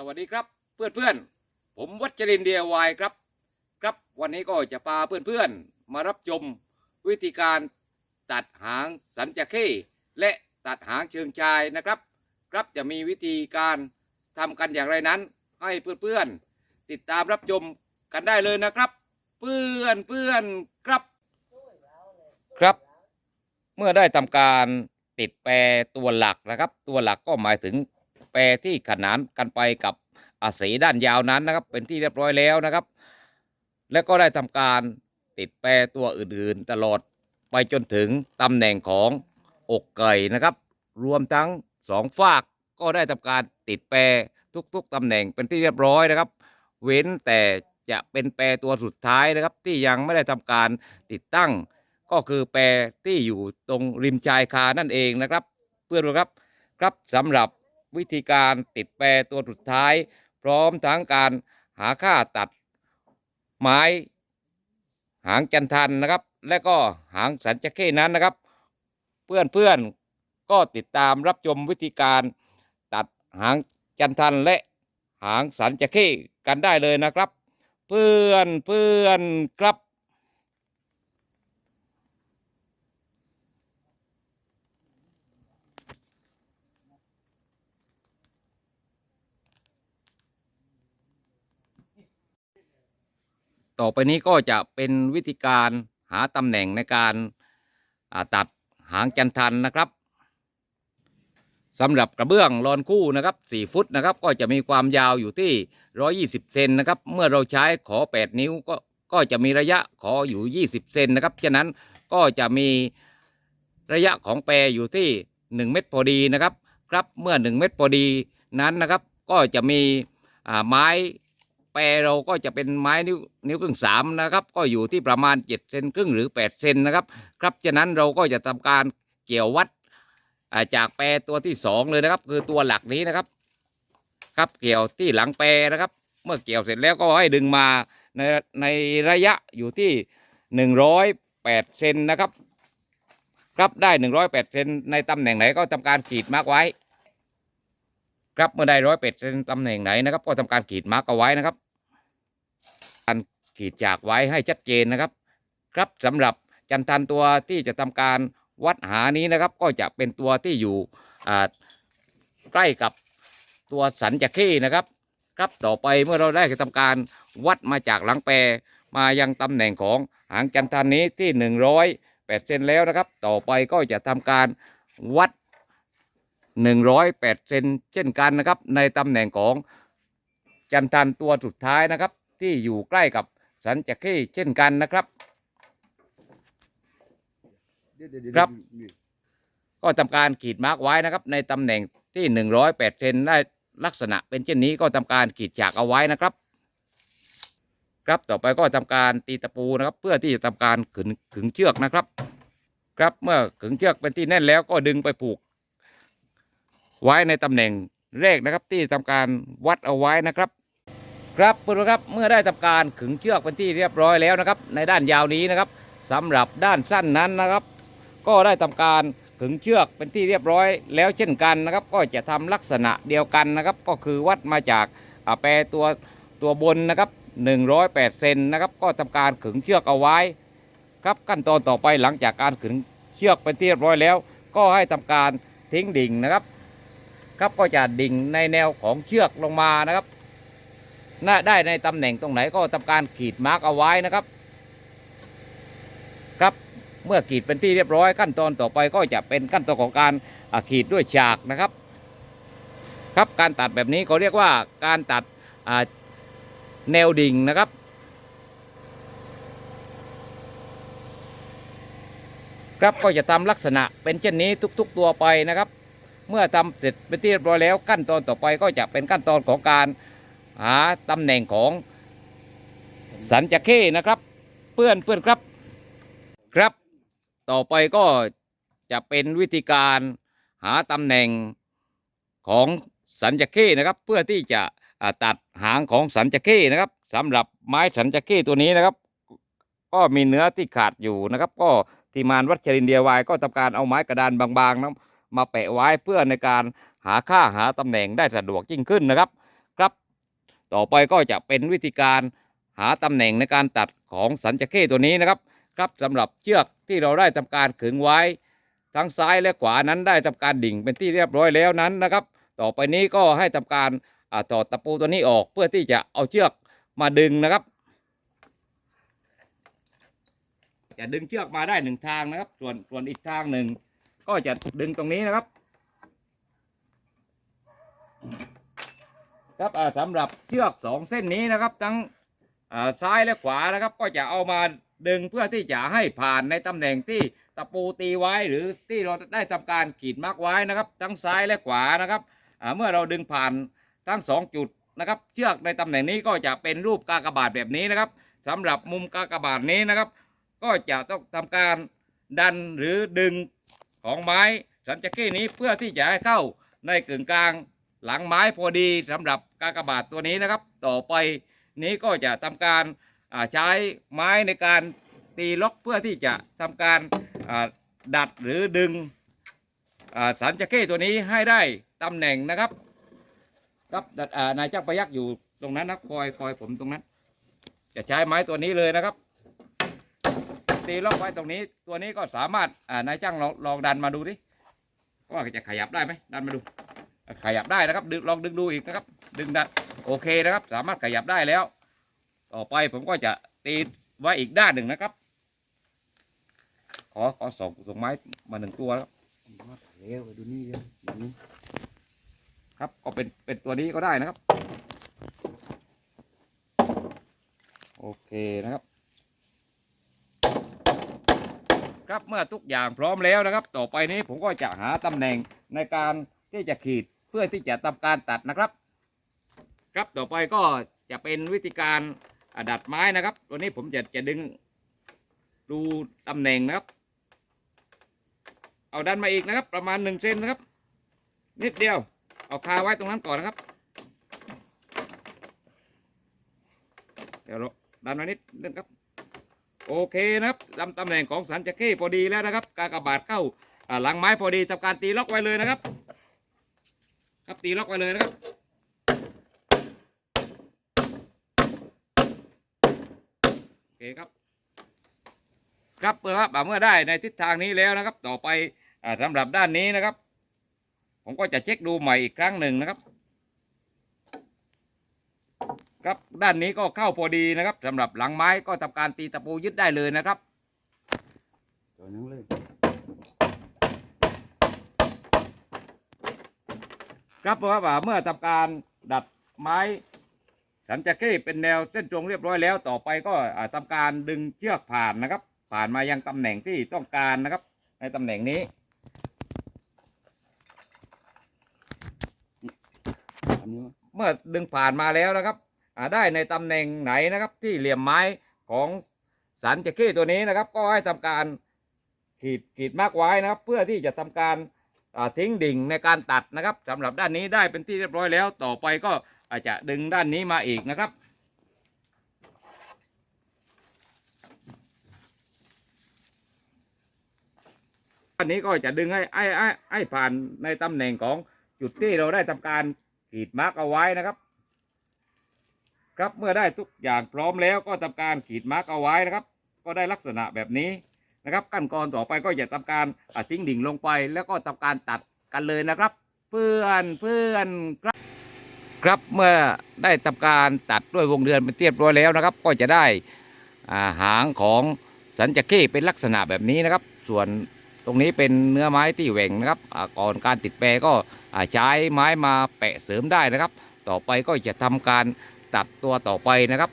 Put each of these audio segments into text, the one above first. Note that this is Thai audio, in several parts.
สวัสดีครับเพื่อนเพื่อนผมวัชรินเดียวายครับ ครับวันนี้ก็จะพาเพื่อนเพื่อนมารับชมวิธีการตัดหางสันจเข้และตัดหางเชิงชายนะครับ ครับจะมีวิธีการทำกันอย่างไรนั้น ให้เพื่อนเพื่อนติดตามรับชมกันได้เลยนะครับ เพื่อนเพื่อนครับ ครับ เมื่อได้ทำการติดแปรตัวหลักนะครับ ตัวหลักก็หมายถึง แปรที่ขนานกันไปกับอาศีด้านยาวนั้นนะครับ เป็นที่เรียบร้อยแล้วนะครับ และก็ได้ทำการติดแปรตัวอื่นๆ ตลอดไปจนถึงตำแหน่งของอกไก่นะครับ รวมทั้งสองฝากก็ได้ทำการติดแปรทุกๆตำแหน่งเป็นที่เรียบร้อยนะครับ เว้นแต่จะเป็นแปรตัวสุดท้ายนะครับ ที่ยังไม่ได้ทำการติดตั้ง ก็คือแปรที่อยู่ตรงริมชายคานั่นเองนะครับ เพื่อนๆครับครับสำหรับ วิธีการติดแปรตัวสุดท้าย พร้อมทั้งการหาค่าตัดไม้ หางจันทันนะครับ และก็หางสันจะเข้นั้นนะครับ เพื่อนเพื่อนๆก็ติดตามรับชมวิธีการตัดหางจันทันและหางสันจะเข้กันได้เลยนะครับ เพื่อนเพื่อนครับ ต่อไปนี้ก็จะเป็นวิธีการหาตำแหน่งในการาตัดหางจันทันนะครับสำหรับกระเบื้องรอนคู่นะครับ 4 ฟุตนะครับ ก็จะมีความยาวอยู่ที่ 120 เซนนะครับ เมื่อเราใช้ขอ 8 นิ้วก็ก็จะมีระยะขออยู่ 20 เซนนะครับ ฉะนั้นก็จะมีระยะของแปรอยู่ที่ 1 เม็ดพอดีนะครับ ครับเมื่อ 1 เม็ดพอดีนั้นนะครับ ก็จะมีไม้ แปรเราก็จะเป็นไม้นิ้วนิ้วครึ่งสามนะครับ ก็อยู่ที่ประมาณ7เซนครึ่งหรือ8เซนนะครับ ครับฉะนั้นเราก็จะทำการเกี่ยววัดจากแปรตัวที่สองเลยนะครับ คือตัวหลักนี้นะครับ ครับเกี่ยวที่หลังแปรนะครับ เมื่อเกี่ยวเสร็จแล้วก็ให้ดึงมาในในระยะอยู่ที่หนึ่งร้อยแปดเซนนะครับ ครับได้หนึ่งร้อยแปดเซนในตำแหน่งไหนก็ทำการขีดมาร์กไว้ ครับเมื่อได้ร้อยเป็ดเซนตำแหน่งไหนนะครับ ก็ทำการขีดมาร์กเอาไว้นะครับ การขีดจากไว้ให้ชัดเจนนะครับ ครับสำหรับจันทันตัวที่จะทำการวัดหานี้นะครับ ก็จะเป็นตัวที่อยู่ใกล้กับตัวสันจะเข้นะครับ ครับต่อไปเมื่อเราได้ทำการวัดมาจากหลังแปรมายังตำแหน่งของหางจันทันนี้ที่หนึ่งร้อยแปดเซนแล้วนะครับ ต่อไปก็จะทำการวัด 108เซนเช่นกันนะครับ ในตำแหน่งของจันทันตัวสุดท้ายนะครับ ที่อยู่ใกล้กับสันจะเข้เช่นกันนะครับ ครับ ก็ทำการขีดมาร์กไว้นะครับ ในตำแหน่งที่ 108เซนได้ลักษณะเป็นเช่นนี้ก็ทำการขีดฉากเอาไว้นะครับ ครับต่อไปก็ทำการตีตะปูนะครับ เพื่อที่จะทำการขึงขึงเชือกนะครับ ครับเมื่อขึงเชือกเป็นที่แน่นแล้วก็ดึงไปผูก ไว้ในตำแหน่งแรกนะครับที่ทำการวัดเอาไว้นะครับ ครับเพื่อนครับเมื่อได้ทำการขึงเชือกเป็นที่เรียบร้อยแล้วนะครับ ในด้านยาวนี้นะครับสำหรับด้านสั้นนั้นนะครับ ก็ได้ทำการขึงเชือกเป็นที่เรียบร้อย แล้วเช่นกันนะครับ ก็จะทำลักษณะเดียวกันนะครับ ก็คือวัดมาจากแปรตัวตัวบนนะครับ108เซนนะครับ ก็ทำการขึงเชือกเอาไว้ ครับขั้นตอนต่อไปหลังจากการขึงเชือกเป็นที่เรียบร้อยแล้ว ก็ให้ทำการทิ้งดิ่งนะครับ ครับก็จะดิ่งในแนวของเชือกลงมานะครับน่าได้ในตำแหน่งตรงไหนก็ทำการขีดมาร์กเอาไว้นะครับ ครับเมื่อขีดเป็นที่เรียบร้อยขั้นตอนต่อไปก็จะเป็นขั้นตอนของการขีดด้วยฉากนะครับ ครับการตัดแบบนี้เขาเรียกว่าการตัดแนวดิ่งนะครับครับก็จะทำลักษณะเป็นเช่นนี้ทุก ๆ ตัวไปนะครับ เมื่อทำเสร็จเป็นที่เรียบร้อยแล้วขั้นตอนต่อไปก็จะเป็นขั้นตอนของการหาตำแหน่งของสันจะเข้นะครับเพื่อนเพื่อนครับครับ ต่อไปก็จะเป็นวิธีการหาตำแหน่งของสันจะเข้นะครับ เพื่อที่จะตัดหางของสันจะเข้นะครับสำหรับไม้สันจะเข้ตัวนี้นะครับ ก็มีเนื้อที่ขาดอยู่นะครับ ก็ทีมงานวัชรินเดียวายก็ทำการเอาไม้กระดานบางๆนะ มาแปะไว้เพื่อในการหาค่าหาตำแหน่งได้สะดวกยิ่งขึ้นนะครับครับ ต่อไปก็จะเป็นวิธีการหาตำแหน่งในการตัดของสันจะเข้ตัวนี้นะครับครับสำหรับเชือกที่เราได้ทำการขึงไว้ ทั้งซ้ายและขวานั้นได้ทำการดิ่งเป็นที่เรียบร้อยแล้วนั้นนะครับ ต่อไปนี้ก็ให้ทำการอาถอตะปูตัวนี้ออกเพื่อที่จะเอาเชือกมาดึงนะครับจะดึงเชือกมาได้หนึ่งทางนะครับ ส่วนส่วนอีกทางหนึ่ง ก็จะดึงตรงนี้นะครับ ครับสำหรับเชือกสองเส้นนี้นะครับ ทั้งซ้ายและขวานะครับ ก็จะเอามาดึงเพื่อที่จะให้ผ่านในตำแหน่งที่ตะปูตีไว้หรือที่เราได้ทำการขีดมาร์กไว้นะครับ ทั้งซ้ายและขวานะครับเมื่อเราดึงผ่านทั้งสองจุดนะครับ เชือกในตำแหน่งนี้ก็จะเป็นรูปกากบาทแบบนี้นะครับสำหรับมุมกากบาทนี้นะครับ ก็จะต้องทำการดันหรือดึง ของไม้สันจะกี้นี้เพื่อที่จะให้เข้าในกึ่งกลางหลังไม้พอดีสำหรับกากบาทตัวนี้นะครับ ต่อไปนี้ก็จะทำการใช้ไม้ในการตีล็อกเพื่อที่จะทำการดัดหรือดึงสันจะเข้ตัวนี้ให้ได้ตำแหน่งนะครับครับนายเจ้าประยักษ์อยู่ตรงนั้นนะคอยคอยผมตรงนั้น จะใช้ไม้ตัวนี้เลยนะครับ ตีล็อกไว้ตรงนี้ ตัวนี้ก็สามารถอ่านายจ้างลองลองดันมาดูดิว่าจะขยับได้ไหมดันมาดู ขยับได้นะครับดึงลองดึงดูอีกนะครับ ดึงดันโอเคนะครับ สามารถขยับได้แล้ว ต่อไปผมก็จะตีไว้อีกด้านหนึ่งนะครับ ขอขอส่งส่งไม้มาหนึ่งตัวครับเร็วดูนี่เร็วแบบนี้ครับก็เป็นเป็นตัวนี้ก็ได้นะครับ โอเคนะครับ ครับเมื่อทุกอย่างพร้อมแล้วนะครับ ต่อไปนี้ผมก็จะหาตำแหน่งในการที่จะขีดเพื่อที่จะทำการตัดนะครับ ครับต่อไปก็จะเป็นวิธีการดัดไม้นะครับตัวนี้ผมจะจะดึงดูตำแหน่งนะครับ เอาดันมาอีกนะครับ ประมาณหนึ่งเซนนะครับ นิดเดียวเอาคาไว้ตรงนั้นก่อนนะครับ เดี๋ยวราดันมานิดนึงครับ โอเคนะครับตำตำแหน่งของสันจะเข้พอดีแล้วนะครับ กากบาทเข้าหลังไม้พอดีทำการตีล็อกไว้เลยนะครับ ครับตีล็อกไว้เลยนะครับโอเคครับ ครับเมื่อครับอ่าเมื่อได้ในทิศทางนี้แล้วนะครับ ต่อไปอ่าสำหรับด้านนี้นะครับ ผมก็จะเช็คดูใหม่อีกครั้งหนึ่งนะครับ ครับด้านนี้ก็เข้าพอดีนะครับสำหรับหลังไม้ก็ทำการตีตะปูยึดได้เลยนะครับตัวนึงเลยครับเพราะว่าเมื่อทำการดัดไม้สันจะเข้เป็นแนวเส้นตรงเรียบร้อยแล้ว ต่อไปก็อ่าทำการดึงเชือกผ่านนะครับ ผ่านมายังตำแหน่งที่ต้องการนะครับ ในตำแหน่งนี้เมื่อดึงผ่านมาแล้วนะครับ ได้ในตำแหน่งไหนนะครับ ที่เหลี่ยมไม้ของสันจะเข้ตัวนี้นะครับ ก็ให้ทำการขีดขีดมากไว้นะครับ เพื่อที่จะทำการทิ้งดิ่งในการตัดนะครับสำหรับด้านนี้ได้เป็นที่เรียบร้อยแล้ว ต่อไปก็อาจจะดึงด้านนี้มาอีกนะครับอันนี้ก็จะดึงให้ไอ้ไอ้ไอ้ผ่านในตำแหน่งของจุดที่เราได้ทำการขีดมาร์กเอาไว้นะครับ ครับเมื่อได้ทุกอย่างพร้อมแล้วก็ทำการขีดมาร์กเอาไว้นะครับ ก็ได้ลักษณะแบบนี้นะครับ ขั้นตอนต่อไปก็จะทำการทิ้งดิ่งลงไป แล้วก็ทำการตัดกันเลยนะครับ เพื่อนเพื่อนครับครับเมื่อได้ทำการตัดด้วยวงเดือนเป็นเรียบร้อยแล้วนะครับ ก็จะได้าหางของสันจะเข้เป็นลักษณะแบบนี้นะครับ ส่วนตรงนี้เป็นเนื้อไม้ที่แหว่งนะครับก่อนการติดแปรก็ใช้ไม้มาแปะเสริมได้นะครับ ต่อไปก็จะทำการ ตัดตัวต่อไปนะครับ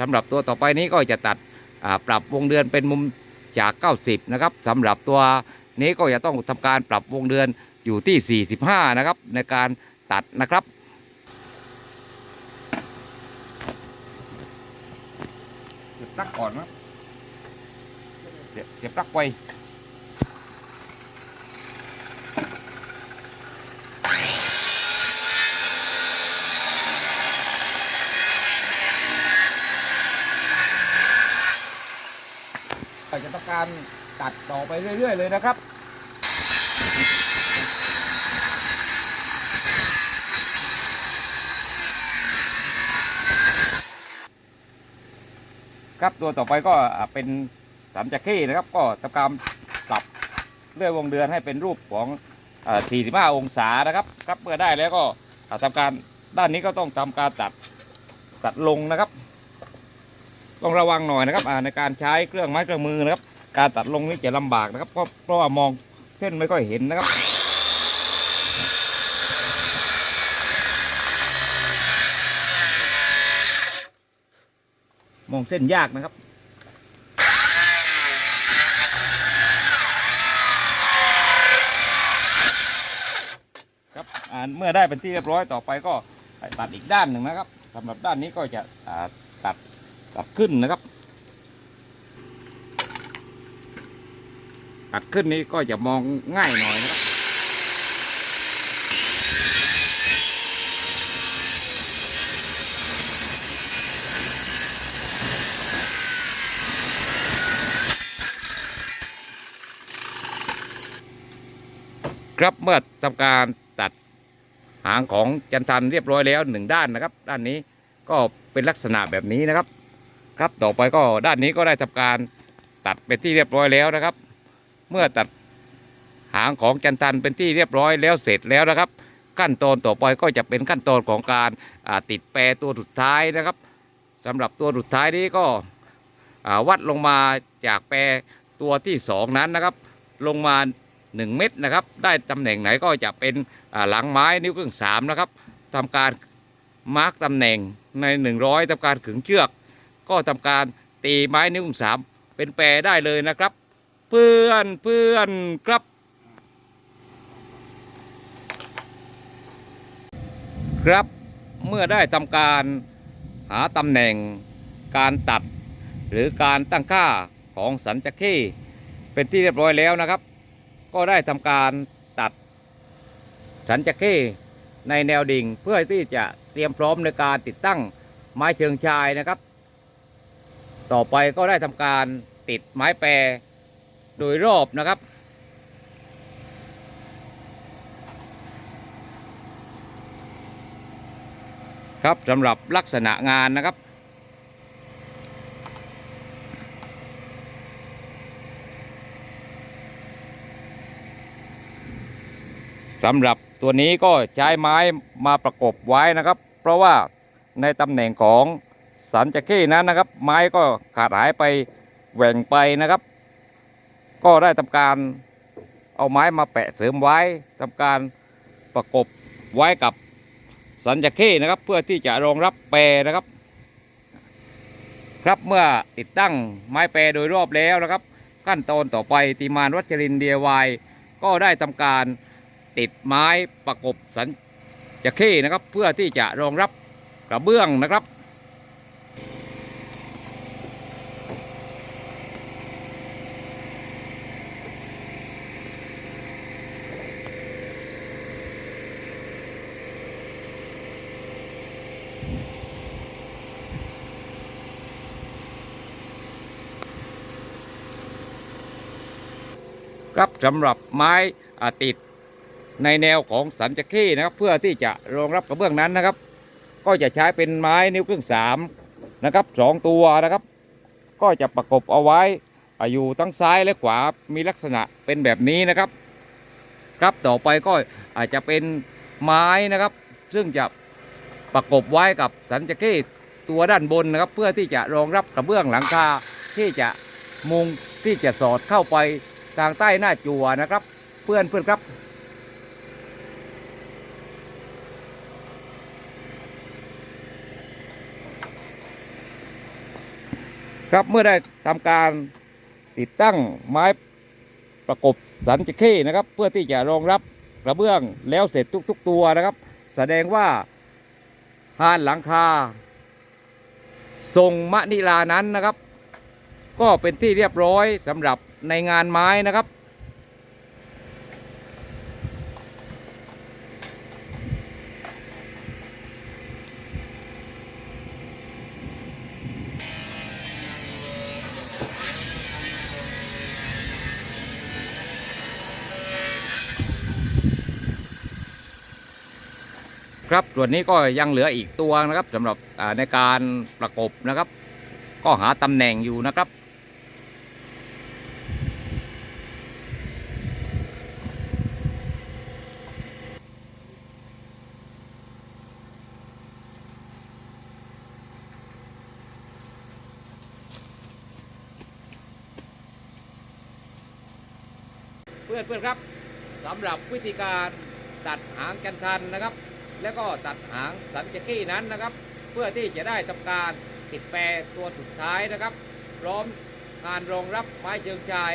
สำหรับตัวต่อไปนี้ก็จะตัดปรับวงเดือนเป็นมุมจาก 90 นะครับสำหรับตัวนี้ก็จะต้องทำการปรับวงเดือนอยู่ที่ 45 นะครับ ในการตัดนะครับเก็บตักก่อนนะเก็บตักไว้ การตัดต่อไปเรื่อย ๆ เลยนะครับครับตัวต่อไปก็เป็นสามจักรีนะครับ ก็ทำการปรับเรื่อยวงเดือนให้เป็นรูปของ45 องศานะครับ ครับเมื่อได้แล้วก็ทำการด้านนี้ก็ต้องทำการตัดตัดลงนะครับ ต้องระวังหน่อยนะครับในการใช้เครื่องไม้เครื่องมือนะครับ การตัดลงนี่จะลำบากนะครับเพราะเพราะว่ามองเส้นไม่ค่อยเห็นนะครับมองเส้นยากนะครับ ครับเมื่อได้เป็นที่เรียบร้อยต่อไปก็ตัดอีกด้านหนึ่งนะครับสำหรับด้านนี้ก็จะตัดตัดขึ้นนะครับ ตัดขึ้นนี้ก็จะมองง่ายหน่อยนะครับครับเมื่อทำการตัดหางของจันทันเรียบร้อยแล้วหนึ่งด้านนะครับ ด้านนี้ก็เป็นลักษณะแบบนี้นะครับ ครับต่อไปก็ด้านนี้ก็ได้ทำการตัดเป็นที่เรียบร้อยแล้วนะครับ เมื่อตัดหางของจันทันเป็นที่เรียบร้อยแล้วเสร็จแล้วนะครับ ขั้นตอนต่อไปก็จะเป็นขั้นตอนของการติดแปรตัวสุดท้ายนะครับสำหรับตัวสุดท้ายนี้ก็วัดลงมาจากแปรตัวที่สองนั้นนะครับ ลงมา 1 เม็ดนะครับ ได้ตำแหน่งไหนก็จะเป็นหลังไม้นิ้วครึ่งสามนะครับทำการมาร์กตำแหน่งใน 100ทำการขึงเชือก ก็ทำการตีไม้นิ้วครึ่งสามเป็นแปรได้เลยนะครับ เพื่อนเพื่อนครับครับเมื่อได้ทำการหาตำแหน่งการตัด หรือการตั้งค่าของสันจะเข้เป็นที่เรียบร้อยแล้วนะครับ ก็ได้ทำการตัดสันจะเข้ในแนวดิ่งเพื่อที่จะเตรียมพร้อมในการติดตั้งไม้เชิงชายนะครับ ต่อไปก็ได้ทำการติดไม้แปร โดยรอบนะครับ ครับสำหรับลักษณะงานนะครับ สำหรับตัวนี้ก็ใช้ไม้มาประกบไว้นะครับ เพราะว่าในตำแหน่งของสันจะเข้นั้นนะครับ ไม้ก็ขาดหายไปแหว่งไปนะครับ ก็ได้ทำการเอาไม้มาแปะเสริมไว้ทำการประกบไว้กับสันจะเข้นะครับ เพื่อที่จะรองรับแปรนะครับ ครับเมื่อติดตั้งไม้แปรโดยรอบแล้วนะครับ ขั้นตอนต่อไปตีมานวัชรินเดียวายก็ได้ทำการติดไม้ประกบสันจะเข้นะครับ เพื่อที่จะรองรับกระเบื้องนะครับ สำหรับไม้ติดในแนวของสันจะเข้นะครับ เพื่อที่จะรองรับกระเบื้องนั้นนะครับ ก็จะใช้เป็นไม้นิ้วครึ่งสามนะครับสองตัวนะครับ ก็จะประกบเอาไว้อายู่ทั้งซ้ายและขวามีลักษณะเป็นแบบนี้นะครับ ครับต่อไปก็อาจจะเป็นไม้นะครับ ซึ่งจะประกบไว้กับสันจะเข้ตัวด้านบนนะครับ เพื่อที่จะรองรับกระเบื้องหลังคาที่จะมุงที่จะสอดเข้าไป ทางใต้หน้าจั่วนะครับ เพื่อนเพื่อนครับ ครับเมื่อได้ทำการติดตั้งไม้ประกบสันจะเข้นะครับ เพื่อที่จะรองรับกระเบื้องแล้วเสร็จทุก ๆ ตัวนะครับ แสดงว่าหานหลังคา ทรงมะนิลานั้นนะครับ ก็เป็นที่เรียบร้อยสำหรับ ในงานไม้นะครับ ครับส่วนนี้ก็ยังเหลืออีกตัวนะครับสำหรับในการประกบนะครับ ก็หาตำแหน่งอยู่นะครับ พื่อนเพื่อนๆครับสำหรับวิธีการตัดหางกันทันนะครับ แล้วก็ตัดหางสันเจกี้นั้นนะครับ เพื่อที่จะได้ทำการติดแปรตัวสุดท้ายนะครับ พร้อมงานรองรับไม้เชิงชาย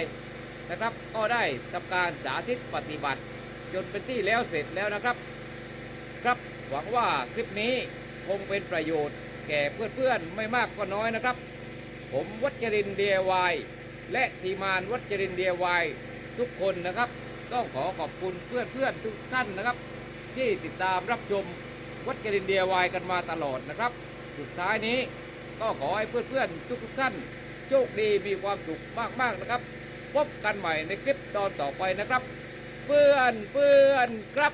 นะครับ ก็ได้ทำการสาธิตปฏิบัติ จนเป็นที่แล้วเสร็จแล้วนะครับ ครับหวังว่าคลิปนี้คงเป็นประโยชน์แก่เพื่อนๆไม่มากก็น้อยนะครับ ผมวัชรินเดียวายและทีมานวัชรินเดียวาย ทุกคนนะครับ ต้องขอขอบคุณเพื่อนเพื่อนๆทุกท่านนะครับ ที่ติดตามรับชมวัดกรินเดียวายกันมาตลอดนะครับ สุดท้ายนี้ก็ขอให้เพื่อนเพื่อนๆทุกๆท่าน โชคดีมีความสุขมากๆนะครับ พบกันใหม่ในคลิปตอนต่อไปนะครับ เพื่อนเพื่อนครับ